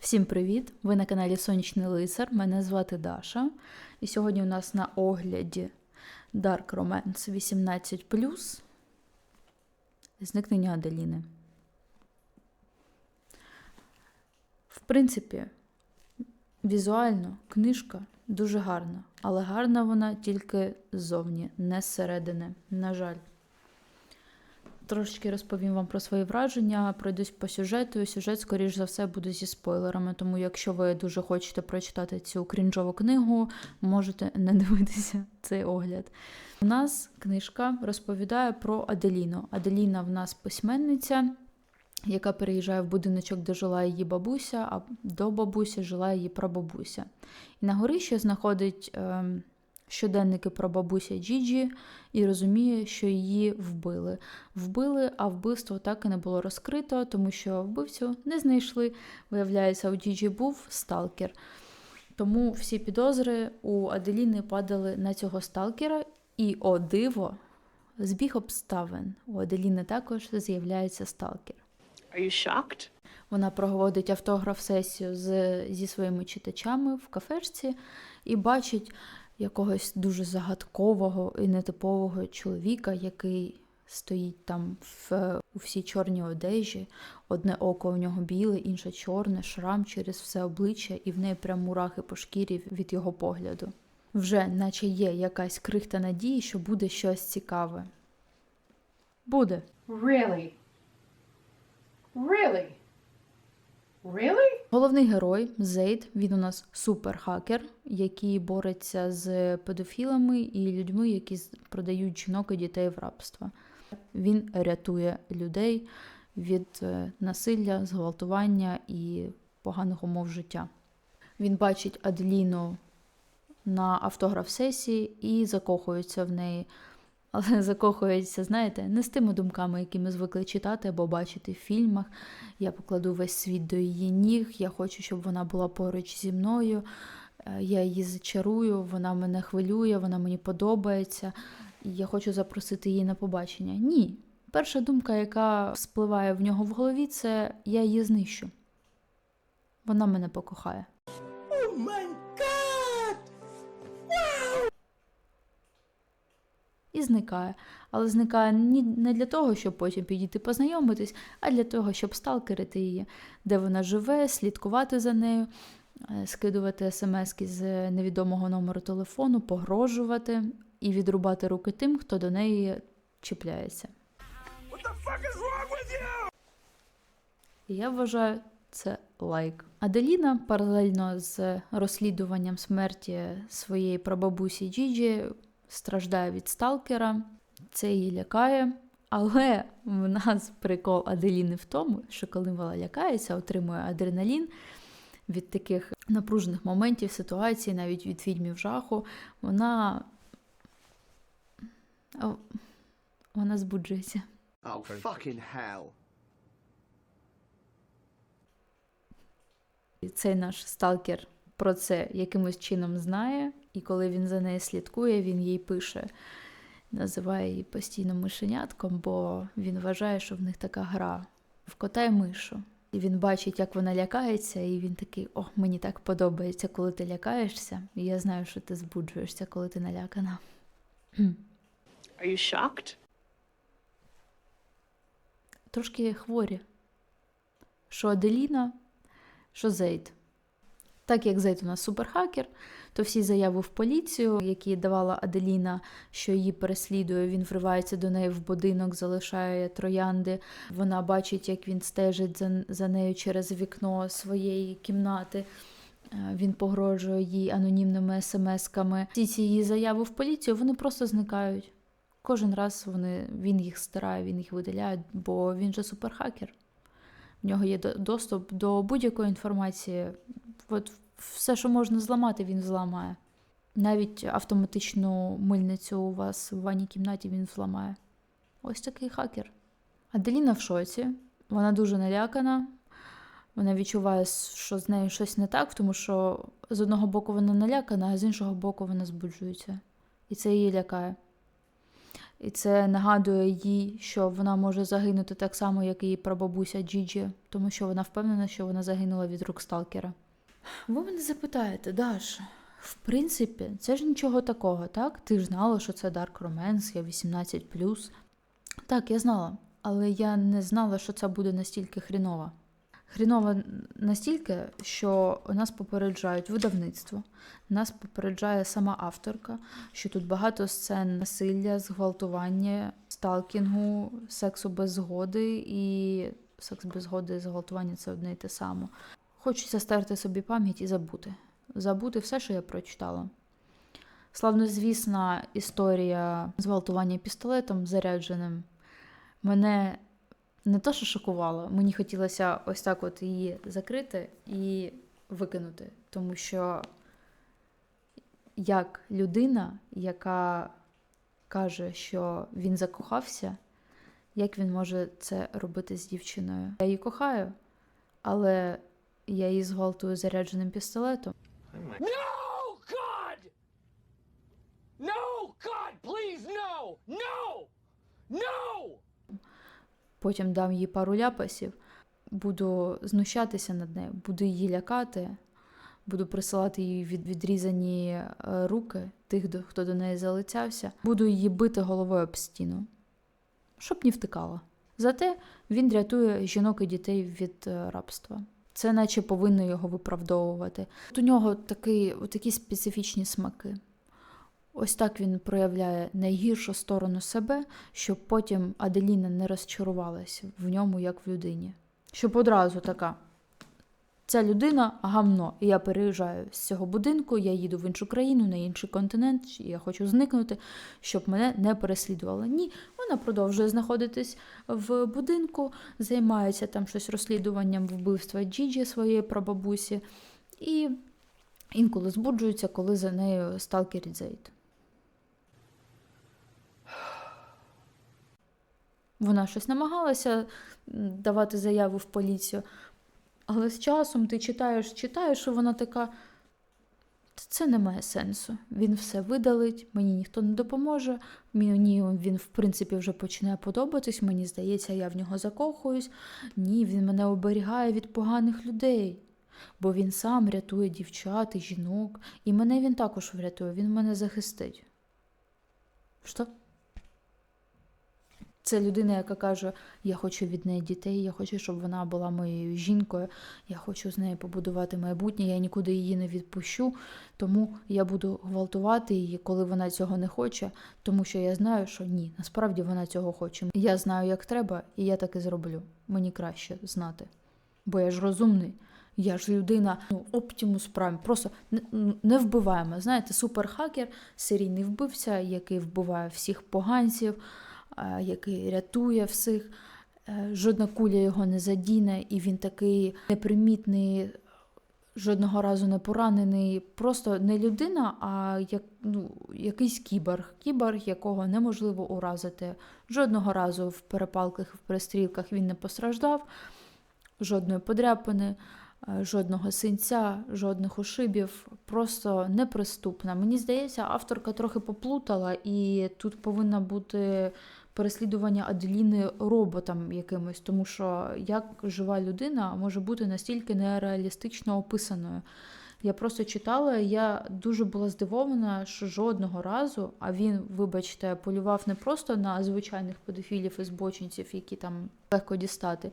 Всім привіт! Ви на каналі Сонячний Лицар. Мене звати Даша. І сьогодні у нас на огляді Dark Romance 18 Зникнення Аделіни. В принципі, візуально книжка дуже гарна, але гарна вона тільки ззовні, не зсередини, на жаль. Трошечки розповім вам про свої враження, пройдусь по сюжету. Сюжет, скоріш за все, буде зі спойлерами. Тому, якщо ви дуже хочете прочитати цю крінжову книгу, можете не дивитися цей огляд. У нас книжка розповідає про Аделіну. Аделіна в нас письменниця, яка переїжджає в будиночок, де жила її бабуся, а до бабусі жила її прабабуся. І на горищі знаходить. Е, щоденники про бабуся Джіджі і розуміє, що її вбили. Вбили, а вбивство так і не було розкрито, тому що вбивцю не знайшли. Виявляється, у Джіджі був сталкер. Тому всі підозри у Аделіни падали на цього сталкера, і о диво, збіг обставин. У Аделіни також з'являється сталкер. Are you shocked? Вона проводить автограф-сесію з, зі своїми читачами в кафешці і бачить якогось дуже загадкового і нетипового чоловіка, який стоїть там в, у всій чорній одежі. Одне око у нього біле, інше чорне, шрам через все обличчя, і в неї прям мурахи по шкірі від його погляду. Вже наче є якась крихта надії, що буде щось цікаве. Буде. Really? Really? Really? Головний герой Зейд, він у нас суперхакер, який бореться з педофілами і людьми, які продають жінок і дітей в рабство. Він рятує людей від е, насилля, зґвалтування і поганих умов життя. Він бачить Аделіну на автограф-сесії і закохується в неї. Але закохується, знаєте, не з тими думками, які ми звикли читати або бачити в фільмах. Я покладу весь світ до її ніг, я хочу, щоб вона була поруч зі мною. е, Я її зачарую, вона мене хвилює, вона мені подобається, і я хочу запросити її на побачення. Ні. Перша думка, яка спливає в нього в голові, це я її знищу. Вона мене покохає. І зникає. Але зникає не для того, щоб потім підійти познайомитись, а для того, щоб сталкерити її, де вона живе, слідкувати за нею, е, скидувати смски з невідомого номеру телефону, погрожувати і відрубати руки тим, хто до неї чіпляється. І Я вважаю це лайк. Аделіна паралельно з розслідуванням смерті своєї прабабусі Джіджі страждає від сталкера, це її лякає. Але в нас прикол Аделіни в тому, що коли вона лякається, отримує адреналін від таких напружених моментів, ситуацій, навіть від фільмів жаху, вона, вона збуджується. Oh, fucking hell. І цей наш сталкер про це якимось чином знає, і коли він за нею слідкує, він їй пише, називає її постійно мишенятком, бо він вважає, що в них така гра в кота й мишу. І він бачить, як вона лякається, і він такий: о, мені так подобається, коли ти лякаєшся. І я знаю, що ти збуджуєшся, коли ти налякана. Are you shocked? Трошки хворі. Що Аделіна, що Зейд. Так як Зейд у нас суперхакер, то всі заяви в поліцію, які давала Аделіна, що її переслідує, він вривається до неї в будинок, залишає троянди. Вона бачить, як він стежить за, за нею через вікно своєї кімнати. Е, Він погрожує їй анонімними смс-ками. Всі ці її заяви в поліцію вони просто зникають. Кожен раз вони, він їх стирає, він їх видаляє, бо він же суперхакер. В нього є доступ до будь-якої інформації. От все, що можна зламати, він зламає. Навіть автоматичну мильницю у вас в ванній кімнаті він зламає. Ось такий хакер. Аделіна в шоці, вона дуже налякана. Вона відчуває, що з нею щось не так, тому що з одного боку вона налякана, а з іншого боку вона збуджується. І це її лякає. І це нагадує їй, що вона може загинути так само, як і її прабабуся Джіджі, тому що вона впевнена, що вона загинула від рук сталкера. Ви мене запитаєте, Даш, в принципі, це ж нічого такого, так? Ти ж знала, що це Dark Romance, я 18. Так, я знала, але я не знала, що це буде настільки хріново. Хріново настільки, що нас попереджають видавництво, нас попереджає сама авторка, що тут багато сцен насилля, зґвалтування, сталкінгу, сексу без згоди і секс без згоди і зґвалтування це одне й те саме. Хочеться стерти собі пам'ять і забути. Забути все, що я прочитала. Славнозвісна історія зґвалтування пістолетом зарядженим мене не то, що шокувала, мені хотілося ось так от її закрити і викинути. Тому що як людина, яка каже, що він закохався, як він може це робити з дівчиною? Я її кохаю, але я її зґвалтую зарядженим пістолетом. No, God! No, God, please, no! No! No! потім дам їй пару ляпасів, буду знущатися над нею, буду її лякати, буду присилати їй від, відрізані е, руки тих, хто до неї залицявся, буду її бити головою об стіну, щоб не втикала. Зате він рятує жінок і дітей від е, рабства. Це наче повинно його виправдовувати. От у нього такий, такі специфічні смаки. Ось так він проявляє найгіршу сторону себе, щоб потім Аделіна не розчарувалася в ньому як в людині. Щоб одразу така. Ця людина гамно, і я переїжджаю з цього будинку, я їду в іншу країну, на інший континент, і я хочу зникнути, щоб мене не переслідували. Ні, вона продовжує знаходитись в будинку, займається там щось розслідуванням вбивства Джіджі своєї прабабусі, і інколи збуджується, коли за нею сталкерить Зейд. Вона щось намагалася давати заяву в поліцію, але з часом ти читаєш, читаєш, і вона така. Це не має сенсу. Він все видалить, мені ніхто не допоможе. Мені він, в принципі, вже починає подобатись. Мені здається, я в нього закохуюсь. Ні, він мене оберігає від поганих людей. Бо він сам рятує дівчат і жінок, і мене він також врятує, він мене захистить. Що? Це людина, яка каже: Я хочу від неї дітей, я хочу, щоб вона була моєю жінкою, я хочу з нею побудувати майбутнє, я нікуди її не відпущу, тому я буду гвалтувати її, коли вона цього не хоче, тому що я знаю, що ні, насправді вона цього хоче. Я знаю, як треба, і я так і зроблю. Мені краще знати. Бо я ж розумний. Я ж людина, ну, Optimus Prime, просто не, вбиваємо. Знаєте, суперхакер, серійний вбивця, який вбиває всіх поганців, який рятує всіх. Е, Жодна куля його не задіне, і він такий непримітний, жодного разу не поранений. Просто не людина, а як, ну, якийсь кіборг. Кіборг, якого неможливо уразити. Жодного разу в перепалках, в перестрілках він не постраждав, жодної подряпини. е, Жодного синця, жодних ушибів, просто неприступна. Мені здається, авторка трохи поплутала, і тут повинна бути переслідування Аделіни роботом якимось, тому що як жива людина може бути настільки нереалістично описаною. Я просто читала, я дуже була здивована, що жодного разу, а він, вибачте, полював не просто на звичайних педофілів і збочинців, які там легко дістати.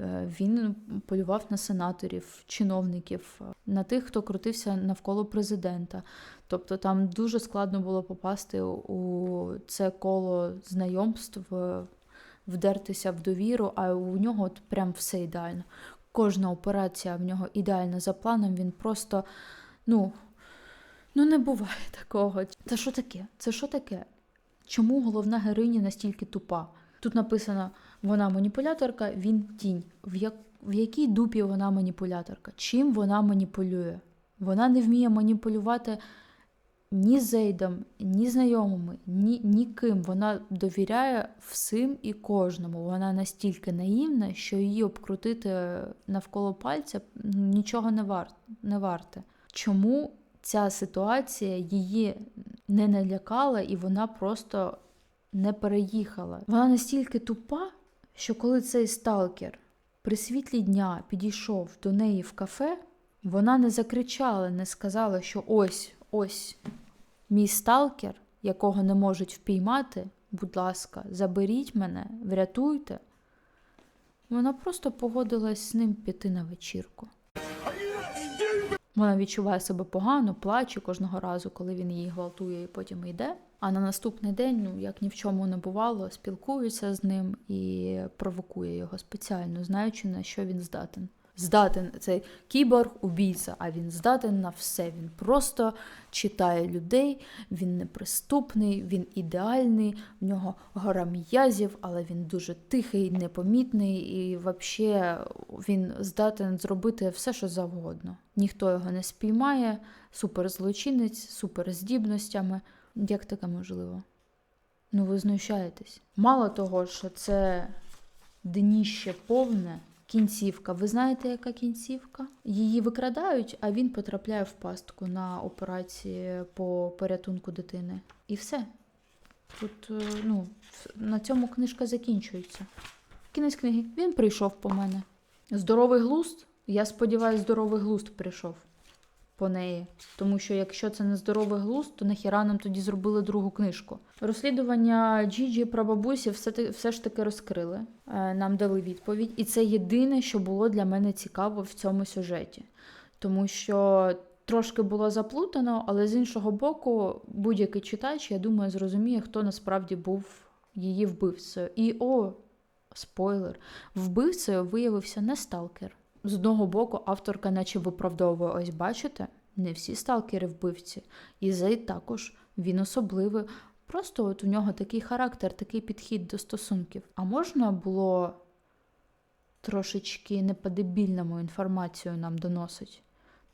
Е, Він полював на сенаторів, чиновників, на тих, хто крутився навколо президента. Тобто там дуже складно було попасти у це коло знайомств, е, вдертися в довіру, а у нього от прям все ідеально. Кожна операція в нього ідеальна за планом, він просто, ну, ну не буває такого. Це що таке? Це що таке? Чому головна героїня настільки тупа? Тут написано: вона маніпуляторка, він тінь. В, як, в якій дупі вона маніпуляторка? Чим вона маніпулює? Вона не вміє маніпулювати ні Зейдом, ні знайомими, ні, ніким. Вона довіряє всім і кожному. Вона настільки наївна, що її обкрутити навколо пальця нічого не, вар, не варте. Чому ця ситуація її не налякала, і вона просто не переїхала. Вона настільки тупа, що коли цей сталкер при світлі дня підійшов до неї в кафе, вона не закричала, не сказала, що ось, ось мій сталкер, якого не можуть впіймати, будь ласка, заберіть мене, врятуйте. Вона просто погодилась з ним піти на вечірку. Вона відчуває себе погано, плаче кожного разу, коли він її гвалтує і потім йде. А на наступний день, ну як ні в чому не бувало, спілкується з ним і провокує його спеціально, знаючи на що він здатен. Здатен цей кіборг убійця, а він здатен на все. Він просто читає людей, він неприступний, він ідеальний, в нього гора м'язів, але він дуже тихий, непомітний, і взагалі він здатен зробити все, що завгодно. Ніхто його не спіймає, суперзлочинець, суперздібностями. Як таке можливо? Ну, ви знущаєтесь. Мало того, що це дніще повне, кінцівка. Ви знаєте, яка кінцівка? Її викрадають, а він потрапляє в пастку на операції по порятунку дитини. І все. Тут, е, ну, на цьому книжка закінчується. Кінець книги. Він прийшов по мене. Здоровий глузд. Я сподіваюся, здоровий глузд прийшов по неї. Тому що якщо це не здоровий глузд, то нахіра нам тоді зробили другу книжку. Розслідування Джіджі про бабусі все, все ж таки розкрили. Е, Нам дали відповідь. І це єдине, що було для мене цікаво в цьому сюжеті. Тому що трошки було заплутано, але з іншого боку, будь-який читач, я думаю, зрозуміє, хто насправді був її вбивцею. І о, спойлер, вбивцею виявився не сталкер. З одного боку, авторка наче виправдовує, ось бачите, не всі сталкери вбивці. І Зей також, він особливий. Просто от у нього такий характер, такий підхід до стосунків. А можна було трошечки не інформацію нам доносить?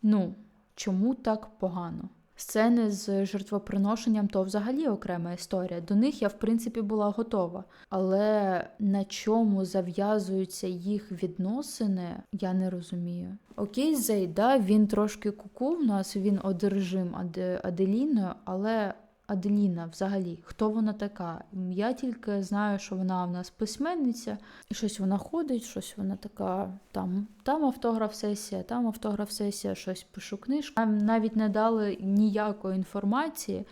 Ну, чому так погано? Сцени з жертвоприношенням то взагалі окрема історія. До них я, в принципі, була готова. Але на чому зав'язуються їх відносини, я не розумію. Окей, Зейда, він трошки куку в нас, він одержим Аде- Аделіною, але Аделіна взагалі, хто вона така? Я тільки знаю, що вона в нас письменниця, і щось вона ходить, щось вона така, там, там автограф-сесія, там автограф-сесія, щось пишу книжку. Нам навіть не дали ніякої інформації,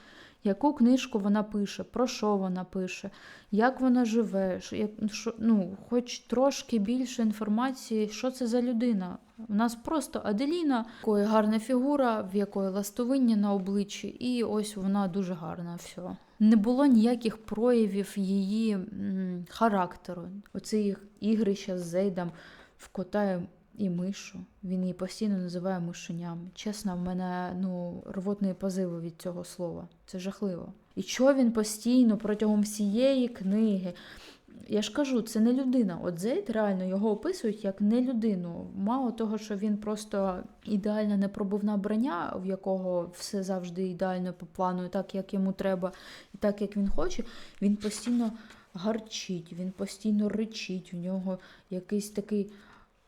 яку книжку вона пише, про що вона пише, як вона живе, що, що, ну, хоч трошки більше інформації, що це за людина. У нас просто Аделіна, якої гарна фігура, в якої ластовиння на обличчі, і ось вона дуже гарна. Все. Не було ніяких проявів її м, характеру. Оце їх ігрища з Зейдом в кота і мишу. Він її постійно називає мишеням. Чесно, в мене ну, рвотні позиви від цього слова. Це жахливо. І що він постійно протягом всієї книги. Я ж кажу, це не людина. От Зейд реально його описують як не людину. Мало того, що він просто ідеальна непробивна броня, в якого все завжди ідеально по плану, так як йому треба, і так як він хоче, він постійно гарчить, він постійно ричить. У нього якийсь такий,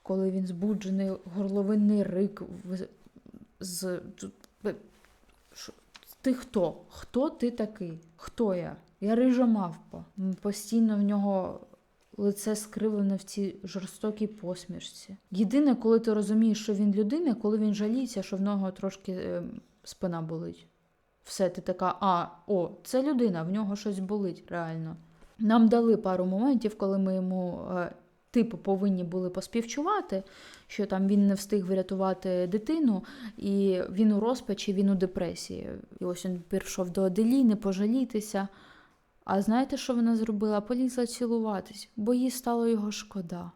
коли він збуджений, горловинний рик. З... Ти хто? Хто ти такий? Хто я? Я рижа мавпа. Постійно в нього лице скривлене в цій жорстокій посмішці. Єдине, коли ти розумієш, що він людина, коли він жаліється, що в нього трошки е, спина болить. Все, ти така, а, о, це людина, в нього щось болить реально. Нам дали пару моментів, коли ми йому, е, типу, повинні були поспівчувати, що там він не встиг врятувати дитину, і він у розпачі, він у депресії. І ось він прийшов до Аделіни пожалітися. А знаєте, що вона зробила? Полізла цілуватись, бо їй стало його шкода.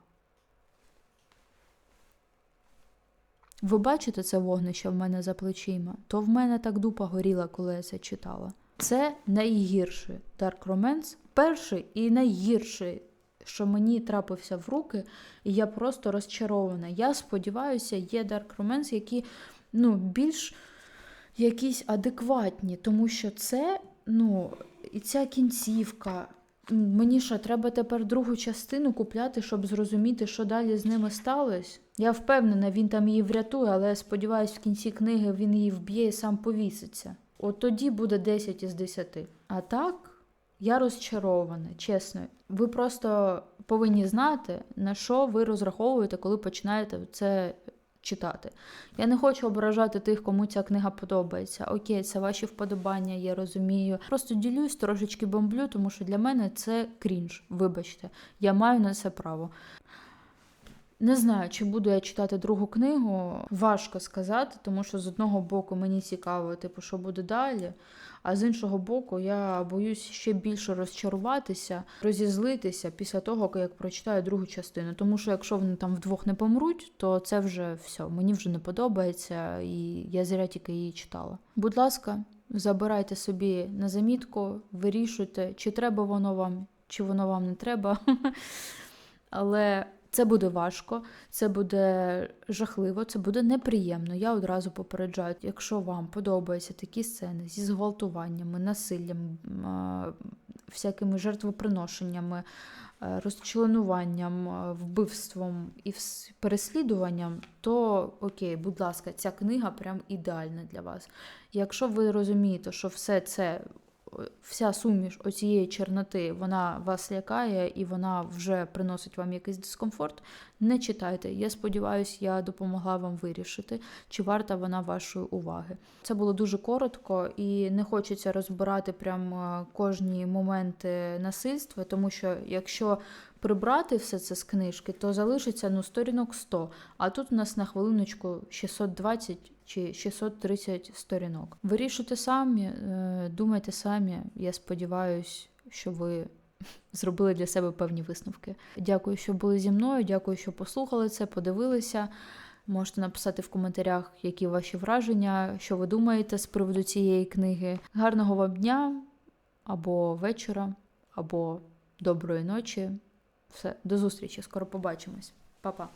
Ви бачите це вогнище в мене за плечима? То в мене так дупа горіла, коли я це читала. Це найгірший Dark Romance, перший і найгірший, що мені трапився в руки, і я просто розчарована. Я сподіваюся, є Dark Romance, які ну, більш якісь адекватні, тому що це, ну, і ця кінцівка. Мені що, треба тепер другу частину купляти, щоб зрозуміти, що далі з ними сталося? Я впевнена, він там її врятує, але я сподіваюся, в кінці книги він її вб'є і сам повіситься. От тоді буде 10 із 10. А так, Я розчарована, чесно. Ви просто повинні знати, на що ви розраховуєте, коли починаєте це читати. Я не хочу ображати тих, кому ця книга подобається. Окей, це ваші вподобання, я розумію. Просто ділюсь, трошечки бомблю, тому що для мене це крінж. Вибачте, я маю на це право. Не знаю, чи буду я читати другу книгу. Важко сказати, тому що з одного боку мені цікаво, типу, що буде далі. А з іншого боку, я боюсь ще більше розчаруватися, розізлитися після того, як прочитаю другу частину. Тому що якщо вони там вдвох не помруть, то це вже все. Мені вже не подобається, і я зря тільки її читала. Будь ласка, забирайте собі на замітку, вирішуйте, чи треба воно вам, чи воно вам не треба. Але це буде важко, це буде жахливо, це буде неприємно. Я одразу попереджаю, якщо вам подобаються такі сцени зі зґвалтуваннями, насиллям, всякими жертвоприношеннями, е, розчленуванням, е, вбивством і переслідуванням, то окей, будь ласка, ця книга прям ідеальна для вас. Якщо ви розумієте, що все це вся суміш оцієї чорноти вона вас лякає і вона вже приносить вам якийсь дискомфорт, не читайте. Я сподіваюся, я допомогла вам вирішити, чи варта вона вашої уваги. Це було дуже коротко і не хочеться розбирати прям е, кожні моменти насильства, тому що якщо прибрати все це з книжки, то залишиться ну сторінок 100, а тут у нас на хвилиночку 620 чи 630 сторінок. Вирішуйте самі, е, думайте самі. Я сподіваюся, що ви зробили для себе певні висновки. Дякую, що були зі мною. Дякую, що послухали це, подивилися. Можете написати в коментарях, які ваші враження, що ви думаєте з приводу цієї книги. Гарного вам дня або вечора, або доброї ночі. Все, до зустрічі, скоро побачимось. Па-па.